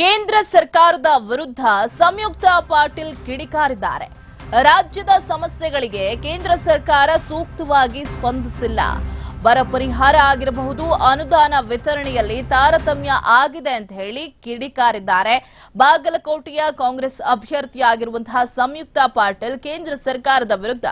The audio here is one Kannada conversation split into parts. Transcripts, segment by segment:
ಕೇಂದ್ರ ಸರ್ಕಾರದ ವಿರುದ್ಧ ಸಂಯುಕ್ತ ಪಾಟೀಲ್ ಕಿಡಿಕಾರಿದ್ದಾರೆ. ರಾಜ್ಯದ ಸಮಸ್ಯೆಗಳಿಗೆ ಕೇಂದ್ರ ಸರ್ಕಾರ ಸೂಕ್ತವಾಗಿ ಸ್ಪಂದಿಸಿಲ್ಲ. ಬರ ಪರಿಹಾರ ಆಗಿರಬಹುದು, ಅನುದಾನ ವಿತರಣೆಯಲ್ಲಿ ತಾರತಮ್ಯ ಆಗಿದೆ ಅಂತ ಹೇಳಿ ಕಿಡಿಕಾರಿದ್ದಾರೆ. ಬಾಗಲಕೋಟೆಯ ಕಾಂಗ್ರೆಸ್ ಅಭ್ಯರ್ಥಿಯಾಗಿರುವಂತಹ ಸಂಯುಕ್ತ ಪಾಟೀಲ್ ಕೇಂದ್ರ ಸರ್ಕಾರದ ವಿರುದ್ಧ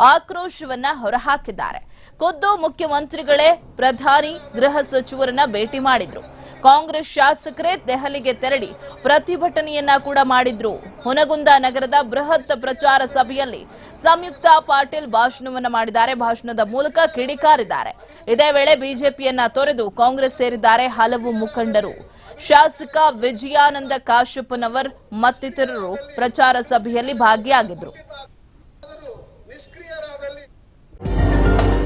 ಆಕ್ರೋಶವನ್ನ ಹೊರಹಾಕಿದ್ದಾರೆ. ಖುದ್ದು ಮುಖ್ಯಮಂತ್ರಿಗಳೇ ಪ್ರಧಾನಿ, ಗೃಹ ಸಚಿವರನ್ನ ಭೇಟಿ ಮಾಡಿದ್ರು. ಕಾಂಗ್ರೆಸ್ ಶಾಸಕರೇ ದೆಹಲಿಗೆ ತೆರಳಿ ಪ್ರತಿಭಟನೆಯನ್ನ ಕೂಡ ಮಾಡಿದ್ರು. ಹುನಗುಂದ ನಗರದ ಬೃಹತ್ ಪ್ರಚಾರ ಸಭೆಯಲ್ಲಿ ಸಂಯುಕ್ತ ಪಾಟೀಲ್ ಭಾಷಣವನ್ನ ಮಾಡಿದ್ದಾರೆ. ಭಾಷಣದ ಮೂಲಕ ಕಿಡಿಕಾರಿದ್ದಾರೆ. ಇದೇ ವೇಳೆ ಬಿಜೆಪಿಯನ್ನ ತೊರೆದು ಕಾಂಗ್ರೆಸ್ ಸೇರಿದ್ದಾರೆ ಹಲವು ಮುಖಂಡರು. ಶಾಸಕ ವಿಜಯಾನಂದ ಕಾಶ್ಯಪ್ಪನವರ್ ಮತ್ತಿತರರು ಪ್ರಚಾರ ಸಭೆಯಲ್ಲಿ ಭಾಗಿಯಾಗಿದ್ರು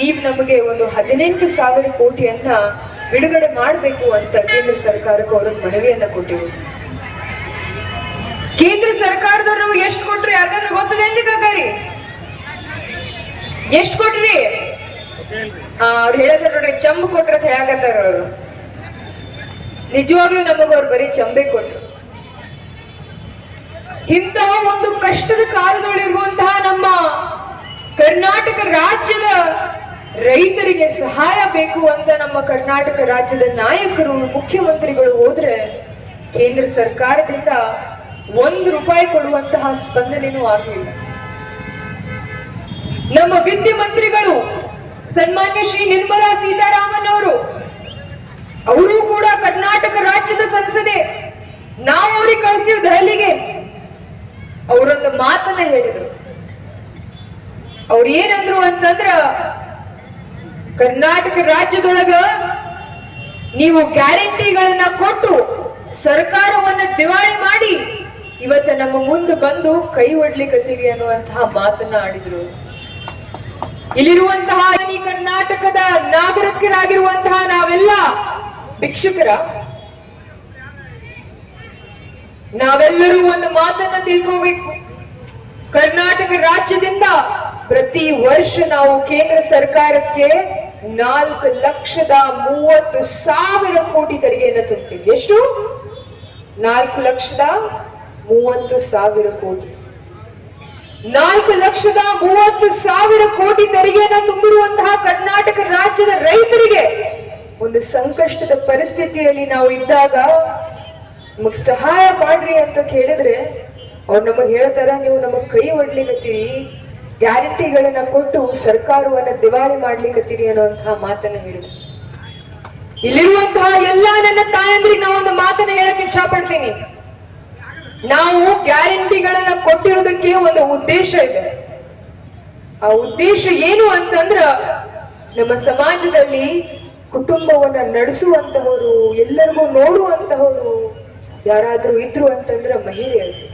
ನೀವು ನಮಗೆ ಒಂದು ಹದಿನೆಂಟು ಸಾವಿರ ಕೋಟಿಯನ್ನ ಬಿಡುಗಡೆ ಮಾಡಬೇಕು ಅಂತ ಕೇಂದ್ರ ಸರ್ಕಾರಕ್ಕೂ ಅವ್ರ ಮನವಿಯನ್ನ ಕೊಟ್ಟಿವಿ. ಕೇಂದ್ರ ಸರ್ಕಾರದವ್ರು ಎಷ್ಟು ಕೊಟ್ರಿ ಯಾರಿಗಾದ್ರೂ ಗೊತ್ತದೇನ್ರಿ ಕಾಕಾರಿ? ಎಷ್ಟು ಕೊಟ್ರಿ? ಅವ್ರು ಹೇಳದ್ರ ನೋಡ್ರಿ, ಚಂಬ್ ಕೊಟ್ರ ಅಂತ ಹೇಳಕತ್ತಾರ ಅವ್ರು. ನಿಜವಾಗ್ಲೂ ನಮಗ ಅವ್ರು ಬರೀ ಚಂಬೆ ಕೊಟ್ರು. ಇಂತಹ ಒಂದು ಕಷ್ಟದ ಕಾಲದಲ್ಲಿರುವಂತಹ ನಮ್ಮ ಕರ್ನಾಟಕ ರಾಜ್ಯದ ರೈತರಿಗೆ ಸಹಾಯ ಬೇಕು ಅಂತ ನಮ್ಮ ಕರ್ನಾಟಕ ರಾಜ್ಯದ ನಾಯಕರು, ಮುಖ್ಯಮಂತ್ರಿಗಳು ಹೋದ್ರೆ ಕೇಂದ್ರ ಸರ್ಕಾರದಿಂದ ಒಂದು ರೂಪಾಯಿ ಕೊಡುವಂತಹ ಸ್ಪಂದನೆನೂ ಆಗಲಿಲ್ಲ. ನಮ್ಮ ವಿದ್ಯಾಮಂತ್ರಿಗಳು ಸನ್ಮಾನ್ಯ ಶ್ರೀ ನಿರ್ಮಲಾ ಸೀತಾರಾಮನ್ ಅವರು ಅವರು ಕೂಡ ಕರ್ನಾಟಕ ರಾಜ್ಯದ ಸಂಸದೆ. ನಾವು ಅವ್ರಿಗೆ ಕಳಿಸಿವ್ ದೆಹಲಿಗೆ ಅವರೊಂದು ಮಾತನ್ನ ಹೇಳಿದ್ರು. ಅವ್ರು ಏನಂದ್ರು ಅಂತಂದ್ರ ಕರ್ನಾಟಕ ರಾಜ್ಯದೊಳಗ ನೀವು ಗ್ಯಾರಂಟಿಗಳನ್ನ ಕೊಟ್ಟು ಸರ್ಕಾರವನ್ನ ದಿವಾಳಿ ಮಾಡಿ ಇವತ್ತ ನಮ್ಮ ಮುಂದೆ ಬಂದು ಕೈ ಒಡ್ಲಿಕತ್ತೀರಿ ಅನ್ನುವಂತಹ ಮಾತನ್ನ ಆಡಿದ್ರು. ಇಲ್ಲಿರುವಂತಹ ಈ ಕರ್ನಾಟಕದ ನಾಗರಿಕರಾಗಿರುವಂತಹ ನಾವೆಲ್ಲ ಭಿಕ್ಷುಕರ. ನಾವೆಲ್ಲರೂ ಒಂದು ಮಾತನ್ನ ತಿಳ್ಕೋಬೇಕು. ಕರ್ನಾಟಕ ರಾಜ್ಯದಿಂದ ಪ್ರತಿ ವರ್ಷ ನಾವು ಕೇಂದ್ರ ಸರ್ಕಾರಕ್ಕೆ ನಾಲ್ಕು ಲಕ್ಷದ ಮೂವತ್ತು ಸಾವಿರ ಕೋಟಿ ತೆರಿಗೆಯನ್ನು ತುಂಬ್ತೀವಿ ಎಷ್ಟು? ನಾಲ್ಕು ಲಕ್ಷದ ಮೂವತ್ತು ಸಾವಿರ ಕೋಟಿ. ನಾಲ್ಕು ಲಕ್ಷದ ಮೂವತ್ತು ಸಾವಿರ ಕೋಟಿ ತೆರಿಗೆಯನ್ನು ತುಂಬಿರುವಂತಹ ಕರ್ನಾಟಕ ರಾಜ್ಯದ ರೈತರಿಗೆ ಒಂದು ಸಂಕಷ್ಟದ ಪರಿಸ್ಥಿತಿಯಲ್ಲಿ ನಾವು ಇದ್ದಾಗ ನಮಗ್ ಸಹಾಯ ಮಾಡ್ರಿ ಅಂತ ಕೇಳಿದ್ರೆ ಅವ್ರು ನಮಗ್ ಹೇಳ್ತಾರ, ನೀವು ನಮಗ್ ಕೈ ಒಡ್ಲಿಕತ್ತೀರಿ ಗ್ಯಾರಂಟಿಗಳನ್ನ ಕೊಟ್ಟು ಸರ್ಕಾರವನ್ನ ದಿವಾಳಿ ಮಾಡ್ಲಿಕತ್ತೀರಿ ಅನ್ನುವಂತಹ ಮಾತನ್ನ ಹೇಳಿದ್ರು. ಇಲ್ಲಿರುವಂತಹ ಎಲ್ಲಾ ನನ್ನ ತಾಯಂದ್ರಿಗೆ ಒಂದು ಮಾತನ್ನ ಹೇಳಕ್ ಇಚ್ಛಾ ಪಡ್ತೀನಿ ನಾವು ಗ್ಯಾರಂಟಿಗಳನ್ನ ಕೊಟ್ಟಿರೋದಕ್ಕೆ ಒಂದು ಉದ್ದೇಶ ಇದೆ. ಆ ಉದ್ದೇಶ ಏನು ಅಂತಂದ್ರ ನಮ್ಮ ಸಮಾಜದಲ್ಲಿ ಕುಟುಂಬವನ್ನ ನಡೆಸುವಂತಹವರು, ಎಲ್ಲರಿಗೂ ನೋಡುವಂತಹವರು ಯಾರಾದ್ರೂ ಇದ್ರು ಅಂತಂದ್ರ ಮಹಿಳೆಯರು.